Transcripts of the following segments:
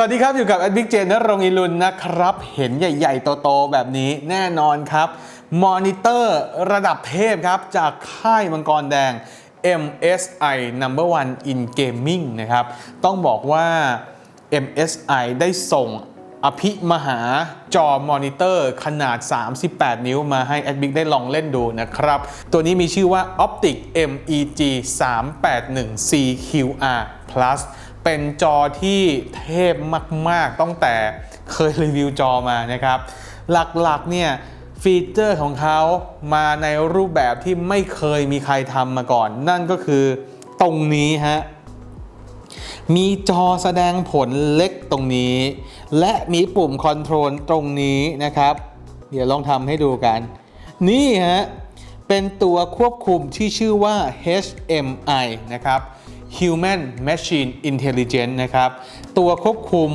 สวัสดีครับ อยู่กับแอดบิ๊กเจนนรงอิลุนนะครับ เห็นใหญ่ ๆ โต ๆ แบบนี้แน่นอนครับมอนิเตอร์ระดับเทพครับ จากค่ายมังกรแดง MSI Number One in Gaming นะครับ ต้องบอกว่า MSI ได้ส่งอภิมหาจอมอนิเตอร์ขนาด 38 นิ้วมาให้ a d b i c ได้ลองเล่นดูนะครับ ตัวนี้มีชื่อว่า Optic MEG 381 CQR Plus เป็นจอที่เทพมาก ๆตั้งแต่เคยรีวิวจอมานะครับ หลักๆเนี่ยฟีเจอร์ของเขามาในรูปแบบที่ไม่เคยมีใครทำมาก่อน นั่นก็คือตรงนี้ฮะ มีจอแสดงผลเล็กตรงนี้ และมีปุ่มคอนโทรลตรงนี้นะครับ เดี๋ยวลองทำให้ดูกัน นี่ฮะ เป็นตัวควบคุมที่ชื่อว่า HMI นะครับ Human Machine Intelligence นะครับ ตัวควบคุม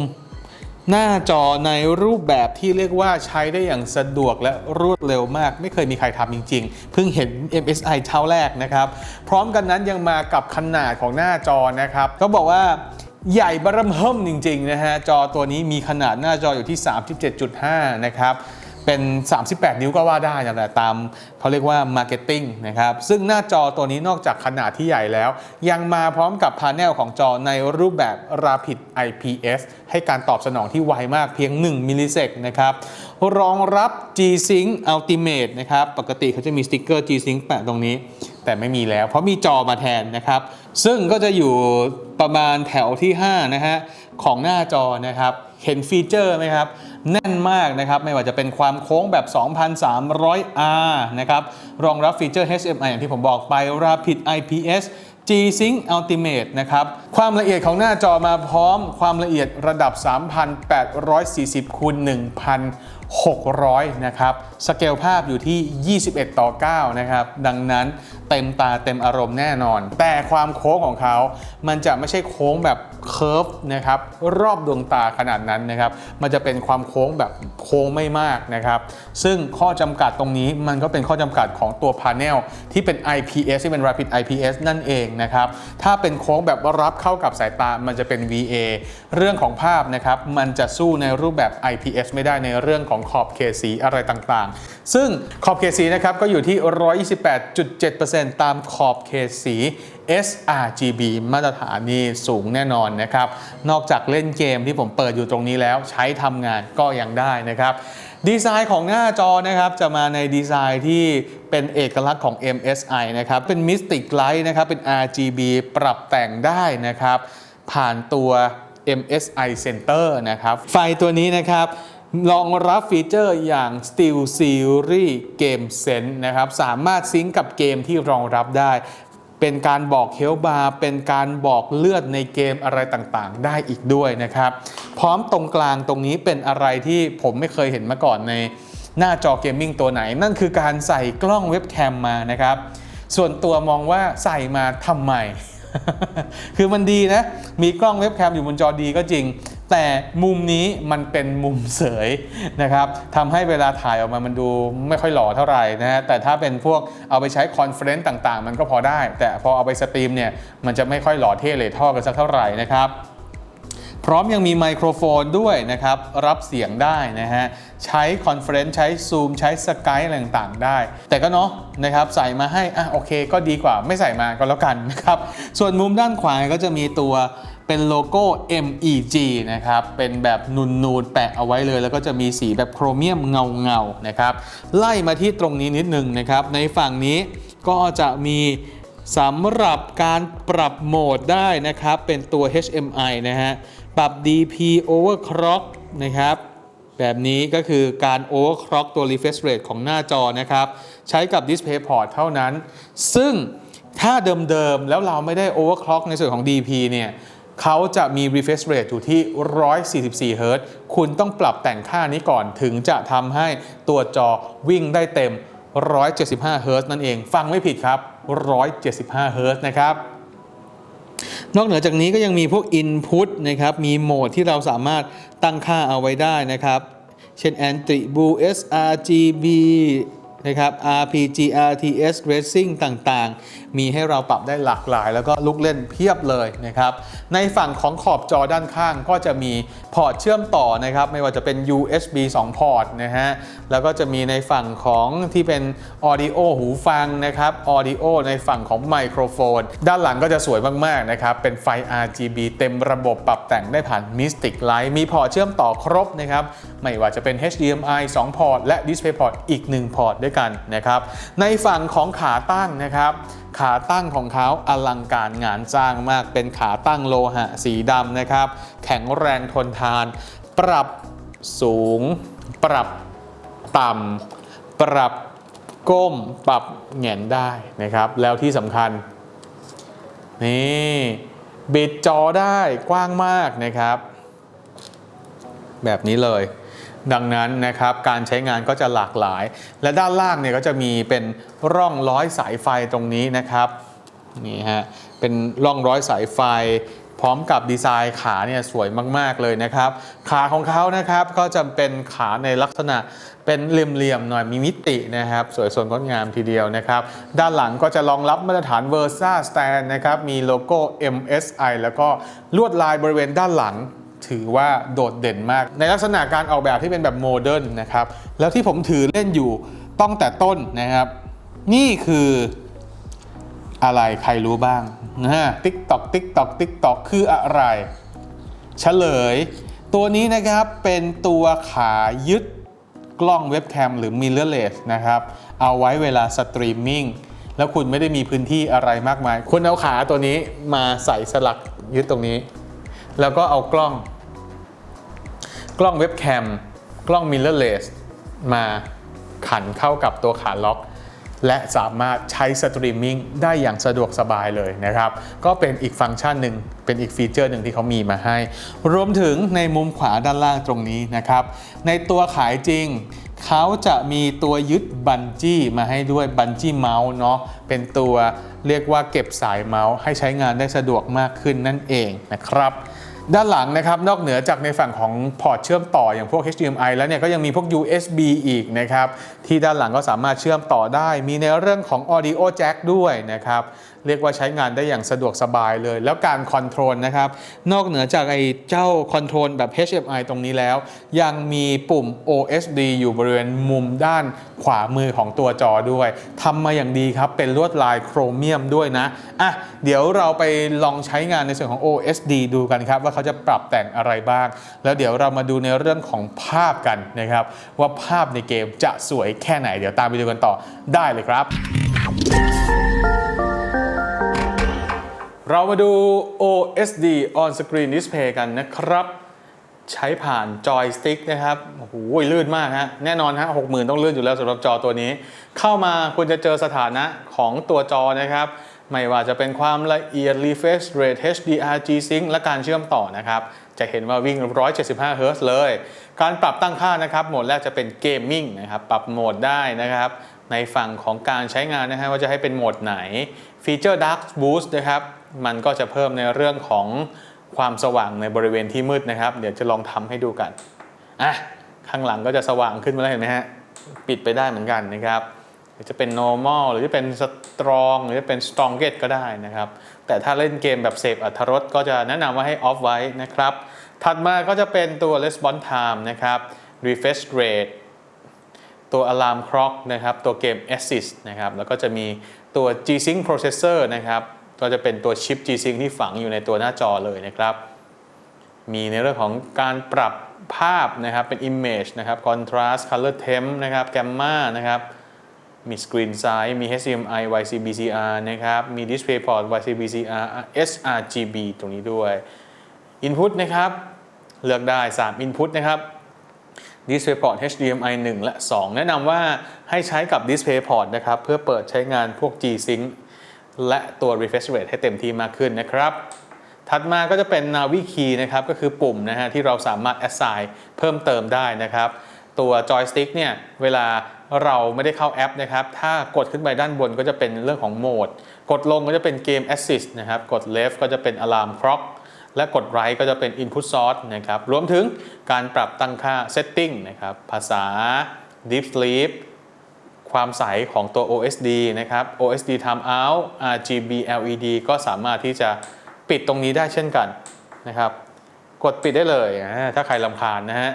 หน้าจอในรูปแบบที่เรียกว่าใช้ได้อย่างสะดวกและรวดเร็วมาก ไม่เคยมีใครทำจริง ๆ เพิ่งเห็น MSI เช้าแรกนะครับ พร้อมกันนั้นยังมากับขนาดของหน้าจอนะครับก็บอกว่าใหญ่บระเริ่มจริง ๆ นะฮะ จอตัวนี้มีขนาดหน้าจออยู่ที่ 37.5 นะครับ เป็น 38 นิ้วก็ว่าได้นั่นแหละตามเขาเรียกว่า Marketing นะครับ ซึ่งหน้าจอตัวนี้นอกจากขนาดที่ใหญ่แล้ว ยังมาพร้อมกับพาเนลของจอในรูปแบบ Rapid IPS ให้การตอบสนองที่ไวมากเพียง 1 มิลลิเซกนะครับ รองรับ G-Sync Ultimate นะครับ ปกติเขาจะมีสติ๊กเกอร์ G-Sync แปะตรงนี้ แต่ไม่มีแล้ว เพราะมีจอมาแทนนะครับ ซึ่งก็จะอยู่ประมาณแถวที่ 5 นะฮะ ของหน้าจอนะครับเห็นฟีเจอร์ไหมครับแน่นมากนะครับ ไม่ว่าจะเป็นความโค้งแบบ 2,300R นะครับ รองรับฟีเจอร์ HMI อย่างที่ผมบอกไป Rapid IPS G-Sync Ultimate นะครับ ความละเอียดของหน้าจอมาพร้อมความละเอียดระดับ 3,840คูณ1,600 นะครับ สเกลภาพอยู่ที่ 21 ต่อ 9 นะครับ ดังนั้นเต็มตาเต็มอารมณ์แน่นอน แต่ความโค้งของเขา มันจะไม่ใช่โค้งแบบ เคิร์ฟนะครับรอบดวงตาขนาดนั้นนะครับ มันจะเป็นความโค้งแบบโค้งไม่มากนะครับ ซึ่งข้อจำกัดตรงนี้มันก็เป็นข้อจำกัดของตัวพาเนลที่เป็น IPS ที่เป็น Rapid IPS นั่นเองนะครับ ถ้าเป็นโค้งแบบรับเข้ากับสายตา มันจะเป็น VA เรื่องของภาพนะครับ มันจะสู้ในรูปแบบ IPS ไม่ได้ในเรื่องของขอบเขตสีอะไรต่างๆ ซึ่งขอบเขตสีนะครับก็อยู่ที่ 128.7%ตามขอบเขตสี sRGB มาตรฐานนี่สูงแน่นอนนะครับ นอกจากเล่นเกมที่ผมเปิดอยู่ตรงนี้แล้วใช้ทำงานก็ยังได้นะครับดีไซน์ของหน้าจอนะครับจะมาในดีไซน์ที่เป็นเอกลักษณ์ของ MSI นะครับ เป็น Mystic Light นะครับ เป็น RGB ปรับแต่งได้นะครับ ผ่านตัว MSI Center นะครับ ไฟตัวนี้นะครับรองรับฟีเจอร์อย่าง Steel Series Game Sense นะครับ สามารถซิงก์กับเกมที่รองรับได้ เป็นการบอกเฮลบาร์เป็นการบอกเลือดในเกมอะไรต่างๆ ได้อีกด้วยนะครับ พร้อมตรงกลางตรงนี้เป็นอะไรที่ผมไม่เคยเห็นมาก่อนในหน้าจอเกมมิ่งตัวไหน นั่นคือการใส่กล้องเว็บแคมมานะครับ ส่วนตัวมองว่าใส่มาทำไม คือมันดีนะ มีกล้องเว็บแคมอยู่บนจอดีก็จริง แต่มุมนี้มันเป็นมุมเสยนะครับทำให้เวลาถ่ายออกมามันดูไม่ค่อยหล่อเท่าไหร่นะฮะแต่ถ้าเป็นพวกเอาไปใช้คอนเฟรนซ์ต่างๆ มันก็พอได้ แต่พอเอาไปสตรีมเนี่ยมันจะไม่ค่อยหล่อเท่เลยท่อกันสักเท่าไหร่นะครับพร้อมยังมีไมโครโฟนด้วยนะครับ รับเสียงได้นะฮะ ใช้คอนเฟรนซ์ใช้ซูมใช้สกายอะไรต่างๆได้ แต่ก็เนาะนะครับใส่มาให้ อะโอเคก็ดีกว่าไม่ใส่มาก็แล้วกันนะครับ ส่วนมุมด้านขวาก็จะมีตัว เป็นโลโก้ MEG นะครับ เป็นแบบนูนๆ แปะเอาไว้เลย แล้วก็จะมีสีแบบโครเมียมเงาๆ นะครับ ไล่มาที่ตรงนี้นิดนึงนะครับ ในฝั่งนี้ก็จะมีสำหรับการปรับโหมดได้นะครับ เป็นตัว HMI นะฮะ ปรับ DP overclock นะครับแบบนี้ก็คือการ overclock ตัว refresh rate ของหน้าจอนะครับ ใช้กับ display port เท่านั้น ซึ่งถ้าเดิมๆ แล้วเราไม่ได้ overclock ในส่วนของ DP เนี่ย เขาจะมี refresh rate อยู่ที่ 144 Hz คุณต้องปรับแต่งค่านี้ก่อนถึงจะทำให้ตัวจอวิ่งได้เต็ม 175 Hz นั่นเอง ฟังไม่ผิดครับ 175 Hz นะครับนอกเหนือจากนี้ก็ยังมีพวก Input นะครับ มีโหมดที่เราสามารถตั้งค่าเอาไว้ได้นะครับ เช่น Anti Blue sRGB นะครับ RPG RTS Racing ต่างๆ มีให้เราปรับได้หลากหลาย แล้วก็ลูกเล่นเพียบเลยนะครับ ในฝั่งของขอบจอด้านข้างก็จะมีพอร์ตเชื่อมต่อนะครับ ไม่ว่าจะเป็น USB 2 พอร์ตนะฮะ แล้วก็จะมีในฝั่งของที่เป็น Audio หูฟังนะครับ Audio ในฝั่งของไมโครโฟน ด้านหลังก็จะสวยมาก ๆ นะครับ เป็นไฟ RGB เต็มระบบปรับแต่งได้ผ่าน Mystic Light มีพอร์ตเชื่อมต่อครบนะครับ ไม่ว่าจะเป็น HDMI 2 พอร์ตและ DisplayPort อีก 1 พอร์ตด้วยกันนะครับ ในฝั่งของขาตั้งนะครับ ขาตั้งของเขาอลังการงานสร้างมาก เป็นขาตั้งโลหะสีดำนะครับ แข็งแรงทนทาน ปรับสูง ปรับต่ำปรับก้ม ปรับแหงนได้นะครับ แล้วที่สำคัญ นี่บิดจอได้กว้างมากนะครับ แบบนี้เลย ดังนั้นนะครับการใช้งานก็จะหลากหลาย และด้านล่างเนี่ยก็จะมีเป็นร่องร้อยสายไฟตรงนี้นะครับนี่ฮะเป็นร่องร้อยสายไฟ พร้อมกับดีไซน์ขาเนี่ยสวยมาก ๆ เลยนะครับ ขาของเขานะครับก็จะเป็นขาในลักษณะเป็นเหลี่ยมๆหน่อยมีมิตินะครับ สวยสดงดงามทีเดียวนะครับ ด้านหลังก็จะรองรับมาตรฐาน Versa Stand นะครับมีโลโก้ MSI แล้วก็ลวดลายบริเวณด้านหลัง ถือว่าโดดเด่นมาก ในลักษณะการออกแบบที่เป็นแบบโมเดิร์นนะครับ แล้วที่ผมถือเล่นอยู่ต้องแต่ต้นนะครับ นี่คืออะไรใครรู้บ้างนะติ๊กตอกติ๊กตอกติ๊กตอกคืออะไรเฉลย ตัวนี้นะครับเป็นตัวขายึดกล้องเว็บแคมหรือ mirrorless นะครับ เอาไว้เวลาสตรีมมิ่งแล้วคุณไม่ได้มีพื้นที่อะไรมากมาย คุณเอาขาตัวนี้มาใส่สลักยึดตรงนี้ แล้วก็เอากล้อง กล้องเว็บแคม กล้อง mirrorless มาขันเข้ากับตัวขาล็อก และสามารถใช้สตรีมมิ่งได้อย่างสะดวกสบายเลยนะครับ ก็เป็นอีกฟังก์ชันหนึ่งเป็นอีกฟีเจอร์หนึ่งที่เขามีมาให้ รวมถึงในมุมขวาด้านล่างตรงนี้นะครับ ในตัวขายจริงเขาจะมีตัวยึดบันจี้มาให้ด้วยบันจี้เมาส์เนาะเป็นตัวเรียกว่าเก็บสายเมาส์ให้ใช้งานได้สะดวกมากขึ้นนั่นเองนะครับ ด้านหลังนะครับนอกเหนือจากในฝั่งของพอร์ตเชื่อมต่ออย่างพวก HDMI แล้วเนี่ยก็ยังมีพวก USB อีกนะครับที่ด้านหลังก็สามารถเชื่อมต่อได้ มีในเรื่องของ Audio Jack ด้วยนะครับเรียกว่าใช้งานได้อย่างสะดวกสบายเลย แล้วการคอนโทรลนะครับนอกเหนือจากไอ้เจ้าคอนโทรลแบบ HDMI ตรงนี้แล้ว ยังมีปุ่ม OSD อยู่บริเวณมุมด้านขวามือของตัวจอด้วยทำมาอย่างดีครับเป็นลวดลายโครเมียมด้วยนะอะเดี๋ยวเราไปลองใช้งานในส่วนของ OSD ดูกันครับว่าเขาจะปรับแต่งอะไรบ้าง แล้วเดี๋ยวเรามาดูในเรื่องของภาพกันนะครับ ว่าภาพในเกมจะสวยแค่ไหน เดี๋ยวตามไปดูกันต่อได้เลยครับ เรามาดู OSD on screen display กันนะครับใช้ผ่านจอยสติ๊กนะครับ โอ้โห ลื่นมากฮะ แน่นอนฮะ60,000ต้องลื่นอยู่แล้วสำหรับจอตัวนี้ เข้ามาคุณจะเจอสถานะของตัวจอนะครับ ไม่ว่าจะเป็นความละเอียด refresh rate HDR G Sync และการเชื่อมต่อนะครับ จะเห็นว่าวิ่ง 175 Hz เลย การปรับตั้งค่านะครับโหมดแรกจะเป็นเกมมิ่งนะครับ ปรับโหมดได้นะครับ ในฝั่งของการใช้งานนะฮะว่าจะให้เป็นโหมดไหนฟีเจอร์ Dark Boost นะครับ มันก็จะเพิ่มในเรื่องของความสว่างในบริเวณที่มืดนะครับ เดี๋ยวจะลองทำให้ดูกันอะข้างหลังก็จะสว่างขึ้นมาแล้วเห็นไหมฮะปิดไปได้เหมือนกันนะครับ หรือจะเป็น normal หรือจะเป็น strong หรือจะเป็น strongest ก็ได้นะครับ แต่ถ้าเล่นเกมแบบเสพอัธรสก็จะแนะนำว่าให้ off ไว้นะครับ ถัดมาก็จะเป็นตัว response time นะครับ refresh rate ตัว alarm clock นะครับตัวเกม assist นะครับแล้วก็จะมีตัว G-Sync processor นะครับก็จะเป็นตัวชิป G-Sync ที่ฝังอยู่ในตัวหน้าจอเลยนะครับ มีในเรื่องของการปรับภาพนะครับเป็น image นะครับ contrast color temp นะครับ gamma นะครับ มี screen size มี HDMI YCBCR นะครับ มี DisplayPort YCBCR sRGB ตรงนี้ด้วย Input นะครับ เลือกได้ 3 Input นะครับ DisplayPort HDMI 1 และ 2 แนะนำว่าให้ใช้กับ DisplayPort นะครับ เพื่อเปิดใช้งานพวก G-Sync และตัว refresh rate ให้เต็มที่มากขึ้นนะครับ ถัดมาก็จะเป็น Navi Key นะครับ ก็คือปุ่มนะฮะที่เราสามารถ assign เพิ่มเติมได้นะครับ ตัว joystick เนี่ยเวลาเราไม่ได้เข้าแอปนะครับ ถ้ากดขึ้นไปด้านบนก็จะเป็นเรื่องของโหมด กดลงก็จะเป็นเกม assist นะครับ กด left ก็จะเป็น alarm clock และกด right ก็จะเป็น input source นะครับ รวมถึงการปรับตั้งค่า setting นะครับ ภาษา deep sleep ความใสของตัว OSD นะครับ OSD timeout RGB LED ก็สามารถที่จะปิดตรงนี้ได้เช่นกันนะครับ กดปิดได้เลย ถ้าใครลำคาญนะฮะ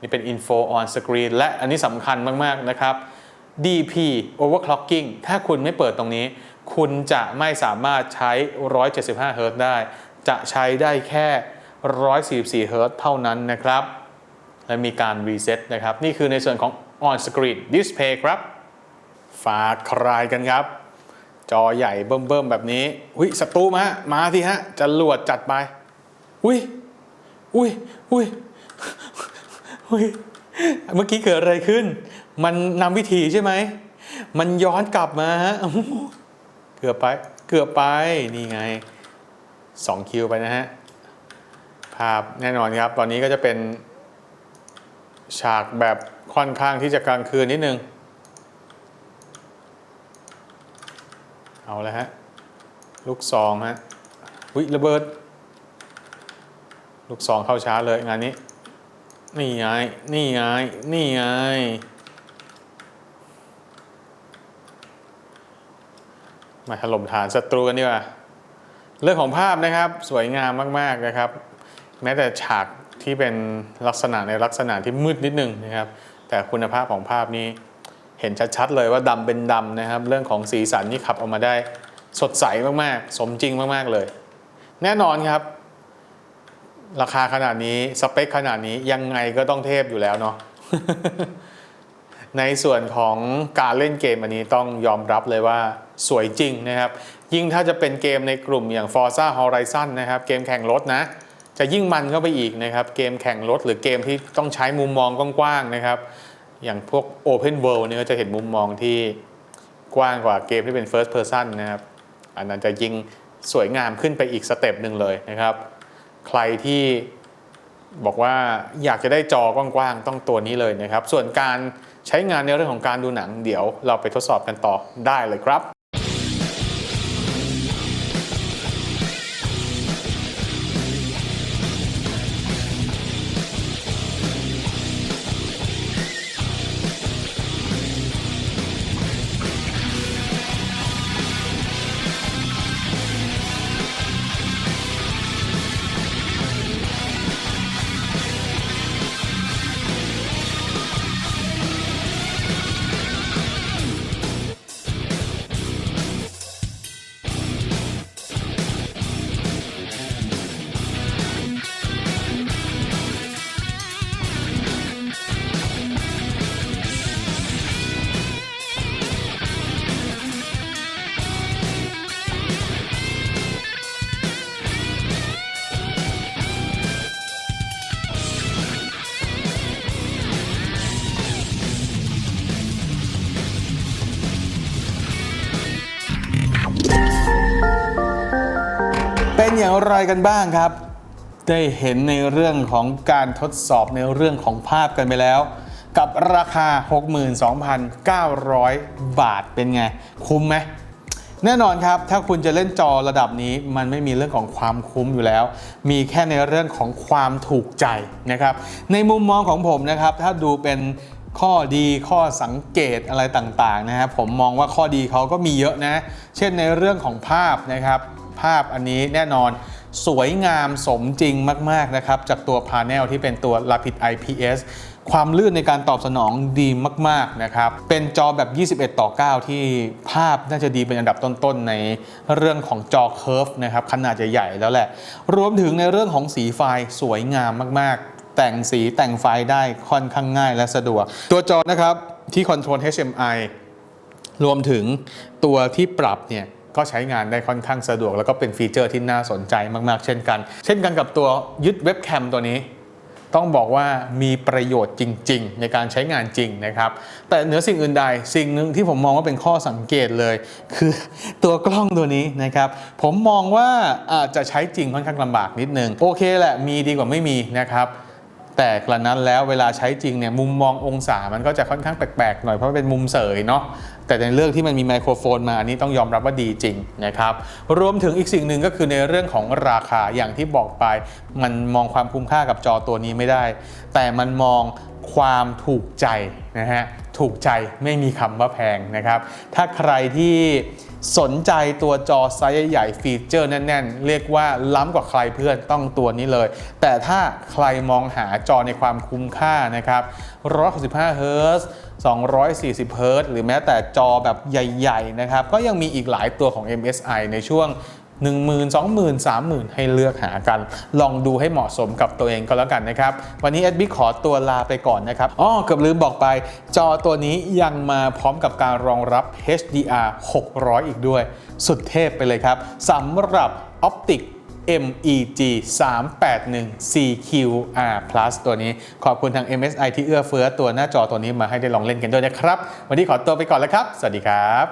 นี่เป็น info on screen และอันนี้สำคัญมาก ๆ นะครับ DP overclocking ถ้าคุณไม่เปิดตรงนี้ คุณจะไม่สามารถใช้ 175 Hz ได้ จะใช้ได้แค่ 144 Hz เท่านั้นนะครับ และมีการรีเซ็ตนะครับ นี่คือในส่วนของ on screen display ครับฝากครกันครับ จอใหญ่เบิ่มๆแบบนี้อุ้ยศัตรูมามาสิฮะจะลวดจัดไปอุ้ยอุ้ยอุ้ย เมื่อกี้เกิดอะไรขึ้น มันนำวิธีใช่ไหม มันย้อนกลับมาฮะเกือบไป เกือบไป นี่ไง2คิวไปนะฮะ ภาพแน่นอนครับ ตอนนี้ก็จะเป็น ฉากแบบค่อนข้างที่จะกลางคืนนิดนึง เอาแล้วฮะ ลูกซองฮะวิระเบิด ลูกซองเข้าช้าเลยงานนี้ นี่ไง นี่ไง นี่ไง มาถล่มฐานศัตรูกันดีกว่า เรื่องของภาพนะครับ สวยงามมาก ๆ นะครับ แม้แต่ฉากที่เป็นลักษณะในลักษณะที่มืดนิดนึงนะครับ แต่คุณภาพของภาพนี้เห็นชัดๆเลยว่าดำเป็นดำนะครับ เรื่องของสีสันนี่ขับออกมาได้สดใสมากๆ สมจริงมากๆเลย แน่นอนครับ ราคาขนาดนี้สเปคขนาดนี้ยังไงก็ต้องเทพอยู่แล้วเนาะในส่วนของการเล่นเกมอันนี้ต้องยอมรับเลยว่าสวยจริงนะครับ ยิ่งถ้าจะเป็นเกมในกลุ่มอย่าง Forza Horizon นะครับ เกมแข่งรถนะ จะยิ่งมันเข้าไปอีกนะครับ เกมแข่งรถหรือเกมที่ต้องใช้มุมมองกว้างๆนะครับ อย่างพวก Open World เนี่ยก็จะเห็นมุมมองที่กว้างกว่าเกมที่เป็น First Person นะครับ อันนั้นจะยิ่งสวยงามขึ้นไปอีกสเต็ปหนึ่งเลยนะครับ ใครที่บอกว่าอยากจะได้จอกว้างๆ ต้องตัวนี้เลยนะครับ ส่วนการใช้งานในเรื่องของการดูหนังเดี๋ยวเราไปทดสอบกันต่อได้เลยครับ เป็นอย่างไรกันบ้างครับ ได้เห็นในเรื่องของการทดสอบในเรื่องของภาพกันไปแล้ว กับราคา 62,900 บาทเป็นไง คุ้มไหมแน่นอนครับ ถ้าคุณจะเล่นจอระดับนี้มันไม่มีเรื่องของความคุ้มอยู่แล้ว มีแค่ในเรื่องของความถูกใจนะครับ ในมุมมองของผมนะครับ ถ้าดูเป็นข้อดีข้อสังเกตอะไรต่างๆนะครับผมมองว่าข้อดีเขาก็มีเยอะนะ เช่นในเรื่องของภาพนะครับภาพอันนี้แน่นอนสวยงามสมจริงมาก ๆ นะครับ จากตัวพา n e l ที่เป็นตัว Rapid IPS ความลื่นในการตอบสนองดีมาก ๆ นะครับ เป็นจอแบบ 21 ต่อ 9 ที่ภาพน่าจะดีเป็นอันดับต้น ๆ ในเรื่องของจอเค r ร์ฟนะครับ ขนาดใหญ่ ๆ แล้วแหละ รวมถึงในเรื่องของสีไฟสวยงามมาก ๆ แต่งสีแต่งไฟได้ค่อนข้างง่ายและสะดวก ตัวจอนะครับที่คอนโทรล HMI รวมถึงตัวที่ปรับเนี่ย ก็ใช้งานได้ค่อนข้างสะดวก แล้วก็เป็นฟีเจอร์ที่น่าสนใจมากๆ เช่นกัน เช่นกันกับตัวยึดเว็บแคมตัวนี้ ต้องบอกว่ามีประโยชน์จริง ๆ ในการใช้งานจริงนะครับ แต่เหนือสิ่งอื่นใดสิ่งหนึ่งที่ผมมองว่าเป็นข้อสังเกตเลย คือตัวกล้องตัวนี้นะครับ ผมมองว่าอาจจะใช้จริงค่อนข้างลำบากนิดนึงโอเคแหละมีดีกว่าไม่มีนะครับ แต่กระนั้นแล้วเวลาใช้จริงเนี่ยมุมมององศามันก็จะค่อนข้างแปลกๆหน่อยเพราะเป็นมุมเสยเนาะแต่ในเรื่องที่มันมีไมโครโฟนมาอันนี้ต้องยอมรับว่าดีจริงนะครับรวมถึงอีกสิ่งหนึ่งก็คือในเรื่องของราคาอย่างที่บอกไป มันมองความคุ้มค่ากับจอตัวนี้ไม่ได้ แต่มันมองความถูกใจนะฮะถูกใจไม่มีคำว่าแพงนะครับ ถ้าใครที่ สนใจตัวจอไซส์ใหญ่ฟีเจอร์แน่น ๆ เรียกว่าล้ำกว่าใครเพื่อนต้องตัวนี้เลย แต่ถ้าใครมองหาจอในความคุ้มค่านะครับ165เฮิร์ตซ์240เฮิร์ตซ์หรือแม้แต่จอแบบใหญ่ ๆ นะครับ ก็ยังมีอีกหลายตัวของ MSI ในช่วง 10,000 20,000 30,000 ให้เลือกหากัน ลองดูให้เหมาะสมกับตัวเองก็แล้วกันนะครับวันนี้แอดบิ๊กขอตัวลาไปก่อนนะครับอ้อเกือบลืมบอกไป จอตัวนี้ยังมาพร้อมกับการรองรับ HDR 600 อีกด้วย สุดเทพไปเลยครับสำหรับ Optic MEG 381 CQR Plus ตัวนี้ ขอบคุณทาง MSI ที่เอื้อเฟื้อตัวหน้าจอตัวนี้มาให้ได้ลองเล่นกันด้วยนะครับ วันนี้ขอตัวไปก่อนแล้วครับ สวัสดีครับ